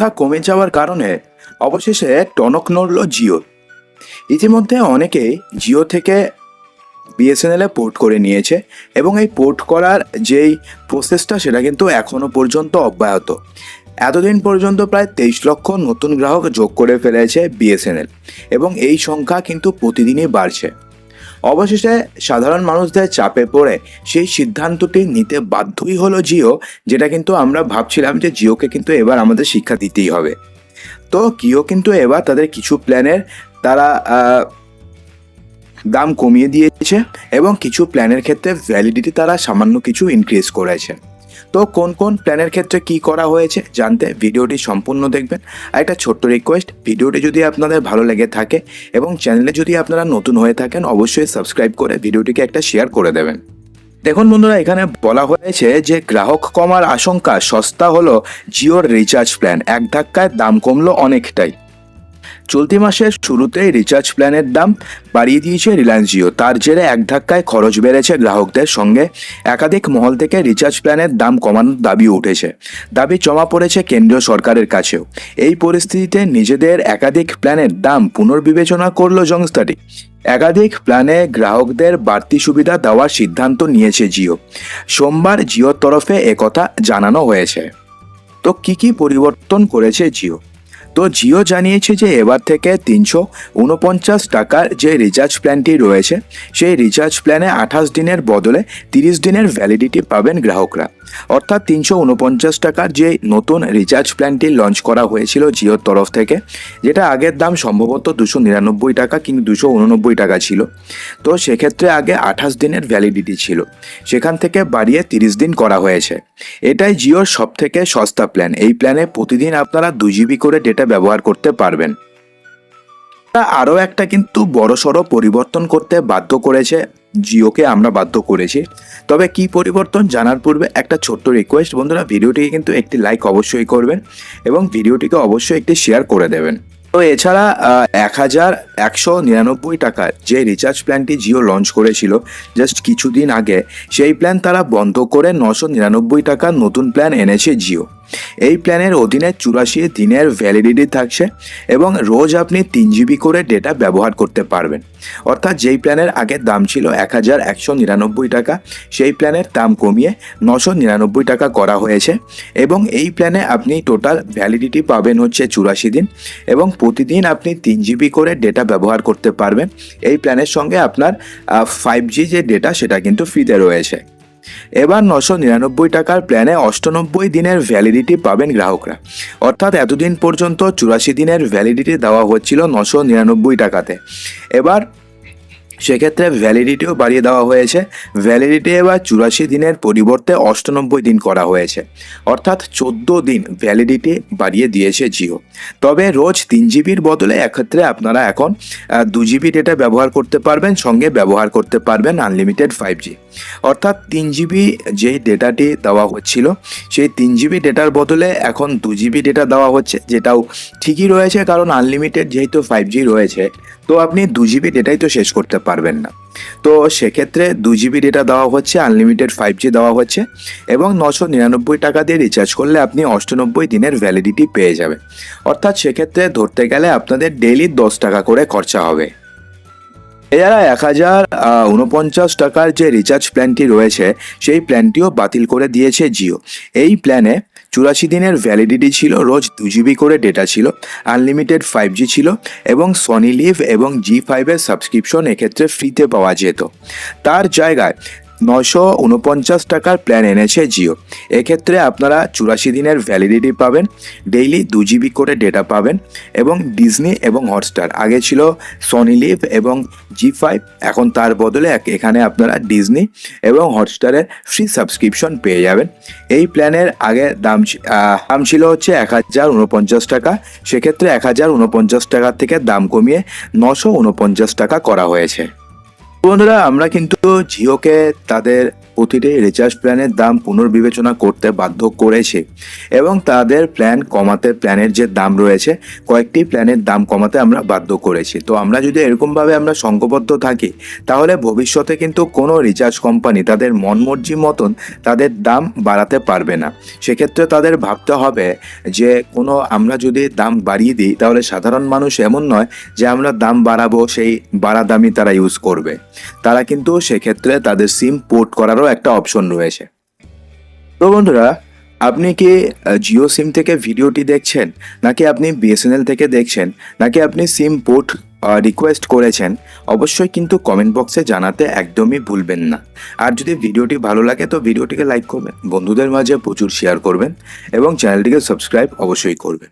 সংখ্যা কমে যাওয়ার কারণে অবশেষে টনক নড়ল জিও। ইতিমধ্যে অনেকেই জিও থেকে বিএসএনএলে পোর্ট করে নিয়েছে এবং এই পোর্ট করার যেই প্রসেসটা সেটা কিন্তু এখনও পর্যন্ত অব্যাহত। এতদিন পর্যন্ত প্রায় তেইশ লক্ষ নতুন গ্রাহক যোগ করে ফেলেছে বিএসএনএল এবং এই সংখ্যা কিন্তু প্রতিদিনই বাড়ছে। অবশেষে সাধারণ মানুষদের চাপে পড়ে সেই সিদ্ধান্তটি নিতে বাধ্যই হলো জিও, যেটা কিন্তু আমরা ভাবছিলাম যে জিওকে কিন্তু এবার আমাদের শিক্ষা দিতেই হবে। তো কিও কিন্তু এবার তাদের কিছু প্ল্যানের তারা দাম কমিয়ে দিয়েছে এবং কিছু প্ল্যানের ক্ষেত্রে ভ্যালিডিটি তারা সামান্য কিছু ইনক্রিজ করেছে। তো কোন কোন প্ল্যানের ক্ষেত্রে কি করা হয়েছে জানতে ভিডিওটি সম্পূর্ণ দেখবেন। আর একটা ছোট্ট রিকোয়েস্ট ভিডিওটি যদি আপনাদের ভালো লেগে থাকে এবং চ্যানেলে যদি আপনারা নতুন হয়ে থাকেন, অবশ্যই সাবস্ক্রাইব করে ভিডিওটিকে একটা শেয়ার করে দেবেন। দেখুন বন্ধুরা, এখানে বলা হয়েছে যে গ্রাহক কমার আশঙ্কা, সস্তা হলো জিওর রিচার্জ প্ল্যান এক ধাক্কায় দাম কমলো অনেকটাই। চলতি মাসের শুরুতেই রিচার্জ প্ল্যানের দাম বাড়িয়ে দিয়েছে রিলায়েন্স জিও তার জেরে এক ধাক্কায় খরচ বেড়েছে গ্রাহকদের সঙ্গে। একাধিক মহল থেকে রিচার্জ প্ল্যানের দাম কমানোর দাবি উঠেছে। দাবি জমা পড়েছে কেন্দ্রীয় সরকারের কাছেও। এই পরিস্থিতিতে নিজেদের একাধিক প্ল্যানের দাম পুনর্বিবেচনা করল সংস্থাটি একাধিক প্ল্যানে গ্রাহকদের বাড়তি সুবিধা দেওয়ার সিদ্ধান্ত নিয়েছে জিও সোমবার জিওর তরফে একথা জানানো হয়েছে। তো কি কি পরিবর্তন করেছে জিও তো জিও জানিয়েছে যে এবার থেকে তিনশো উনপঞ্চাশ টাকার যে রিচার্জ প্ল্যানটি রয়েছে, সেই রিচার্জ প্ল্যানে আঠাশ দিনের বদলে তিরিশ দিনের ভ্যালিডিটি পাবেন গ্রাহকরা। অর্থাৎ তিনশো উনপঞ্চাশ টাকার যে নতুন রিচার্জ প্ল্যানটি লঞ্চ করা হয়েছিল জিওর তরফ থেকে, যেটা আগের দাম সম্ভবত দুশো নিরানব্বই টাকা কিংবা দুশো উননব্বই টাকা ছিল। তো সেক্ষেত্রে আগে আঠাশ দিনের ভ্যালিডিটি ছিল। সেখান থেকে বাড়িয়ে তিরিশ দিন করা হয়েছে। এটাই জিওর সব থেকে সস্তা প্ল্যান এই প্ল্যানে প্রতিদিন আপনারা দু জিবি করে ডেটা ব্যবহার করতে পারবেন। আরও একটা কিন্তু বড়সড় পরিবর্তন করতে বাধ্য করেছে, জিওকে আমরা বাধ্য করেছি। তবে কি পরিবর্তন জানার পূর্বে একটা ছোট্ট রিকোয়েস্ট বন্ধুরা, ভিডিওটিকে কিন্তু একটি লাইক অবশ্যই করবেন এবং ভিডিওটিকে অবশ্যই একটি শেয়ার করে দেবেন। তো এছাড়া এক হাজার একশো নিরানব্বই টাকার যে রিচার্জ প্ল্যানটি জিও লঞ্চ করেছিল জাস্ট কিছুদিন আগে, সেই প্ল্যান তারা বন্ধ করে নশো নিরানব্বই টাকার নতুন প্ল্যান এনেছে জিও। এই প্ল্যানের অধীনে চুরাশি দিনের ভ্যালিডিটি থাকছে এবং রোজ আপনি তিন জিবি করে ডেটা ব্যবহার করতে পারবেন। অর্থাৎ যেই প্ল্যানের আগের দাম ছিল এক হাজার একশো নিরানব্বই টাকা, সেই প্ল্যানের দাম কমিয়ে নশো নিরানব্বই টাকা করা হয়েছে এবং এই প্ল্যানে আপনি টোটাল ভ্যালিডিটি পাবেন হচ্ছে চুরাশি দিন এবং প্রতিদিন আপনি তিন জিবি করে ডেটা ব্যবহার করতে পারবেন। এই প্ল্যানের সঙ্গে আপনার ফাইভ জি যে ডেটা সেটা কিন্তু ফ্রিতে রয়েছে। এবার নশো নিরানব্বই টাকার প্ল্যানে অষ্টানব্বই দিনের ভ্যালিডিটি পাবেন গ্রাহকরা। অর্থাৎ এতদিন পর্যন্ত চুরাশি দিনের ভ্যালিডিটি দেওয়া হচ্ছিল নশো নিরানব্বই টাকাতে। এবার সেক্ষেত্রে ভ্যালিডিটিও বাড়িয়ে দেওয়া হয়েছে। ভ্যালিডিটি এবার চুরাশি দিনের পরিবর্তে অষ্টানব্বই দিন করা হয়েছে। অর্থাৎ চোদ্দ দিন ভ্যালিডিটি বাড়িয়ে দিয়েছে জিও। তবে রোজ তিন জিবির বদলে এক্ষেত্রে আপনারা এখন দু জিবি ডেটা ব্যবহার করতে পারবেন, সঙ্গে ব্যবহার করতে পারবেন আনলিমিটেড ফাইভ জি অর্থাৎ তিন জিবি যে ডেটাটি দেওয়া হচ্ছিল, সেই তিন জিবি ডেটার বদলে এখন দু জিবি ডেটা দেওয়া হচ্ছে, যেটাও ঠিকই রয়েছে কারণ আনলিমিটেড যেহেতু ফাইভ জি রয়েছে, তো আপনি দু জিবি ডেটাই তো শেষ করতে পারবেন না। তো সেক্ষেত্রে দু জিবি ডেটা দেওয়া হচ্ছে আনলিমিটেড ফাইভ জি দেওয়া হচ্ছে এবং নশো নিরানব্বই টাকা দিয়ে রিচার্জ করলে আপনি অষ্টানব্বই দিনের ভ্যালিডিটি পেয়ে যাবেন। অর্থাৎ সেক্ষেত্রে ধরতে গেলে আপনাদের ডেইলি দশ টাকা করে খরচা হবে। এছাড়া এক হাজার উনপঞ্চাশ টাকার যে রিচার্জ প্ল্যানটি রয়েছে, সেই প্ল্যানটিও বাতিল করে দিয়েছে জিও। এই প্ল্যানে চুরাশি দিনের ভ্যালিডিটি ছিল, রোজ দু জিবি করে ডেটা ছিল আনলিমিটেড ফাইভ জি ছিল এবং সনি লিভ এবং জি ফাইভের সাবস্ক্রিপশন এক্ষেত্রে ফ্রিতে পাওয়া যেত। তার জায়গায় নশো উনপঞ্চাশ টাকার প্ল্যান এনেছে জিও। এক্ষেত্রে আপনারা চুরাশি দিনের ভ্যালিডিটি পাবেন ডেইলি দু জিবি করে ডেটা পাবেন এবং ডিজনি এবং হটস্টার আগে ছিল সনি লিভ এবং জি ফাইভ এখন তার বদলে এখানে আপনারা ডিজনি এবং হটস্টারের ফ্রি সাবস্ক্রিপশন পেয়ে যাবেন। এই প্ল্যানের আগে দাম দাম ছিল হচ্ছে এক হাজার উনপঞ্চাশ টাকা। সেক্ষেত্রে এক হাজার উনপঞ্চাশ টাকার থেকে দাম কমিয়ে নশো উনপঞ্চাশ টাকা করা হয়েছে। বন্ধুরা আমরা কিন্তু জিওকে তাদের প্রতিটি রিচার্জ প্ল্যানের দাম পুনর্বিবেচনা করতে বাধ্য করেছে এবং তাদের প্ল্যান কমাতে প্ল্যানের যে দাম রয়েছে, কয়েকটি প্ল্যানের দাম কমাতে আমরা বাধ্য করেছি। তো আমরা যদি এরকমভাবে আমরা সংঘবদ্ধ থাকি, তাহলে ভবিষ্যতে কিন্তু কোনো রিচার্জ কোম্পানি তাদের মনমর্জি মতন তাদের দাম বাড়াতে পারবে না। সেক্ষেত্রে তাদের ভাবতে হবে যে, কোনো আমরা যদি দাম বাড়িয়ে দিই, তাহলে সাধারণ মানুষ এমন নয় যে আমরা দাম বাড়াবো, সেই বাড়া দামই তারা ইউজ করবে। তারা কিন্তু সেক্ষেত্রে তাদের সিম পোর্ট করারও একটা অপশন রয়েছে। তো বন্ধুরা, আপনি কি জিও সিম থেকে ভিডিওটি দেখছেন? নাকি আপনি বিএসএনএল থেকে দেখছেন? নাকি আপনি সিম পোর্ট রিকোয়েস্ট করেছেন? অবশ্যই কিন্তু কমেন্ট বক্সে জানাতে একদমই ভুলবেন না। আর যদি ভিডিওটি ভালো লাগে, তো ভিডিওটিকে লাইক করবেন। বন্ধুদের মাঝে প্রচুর শেয়ার করবেন এবং চ্যানেলটিকে সাবস্ক্রাইব অবশ্যই করবেন।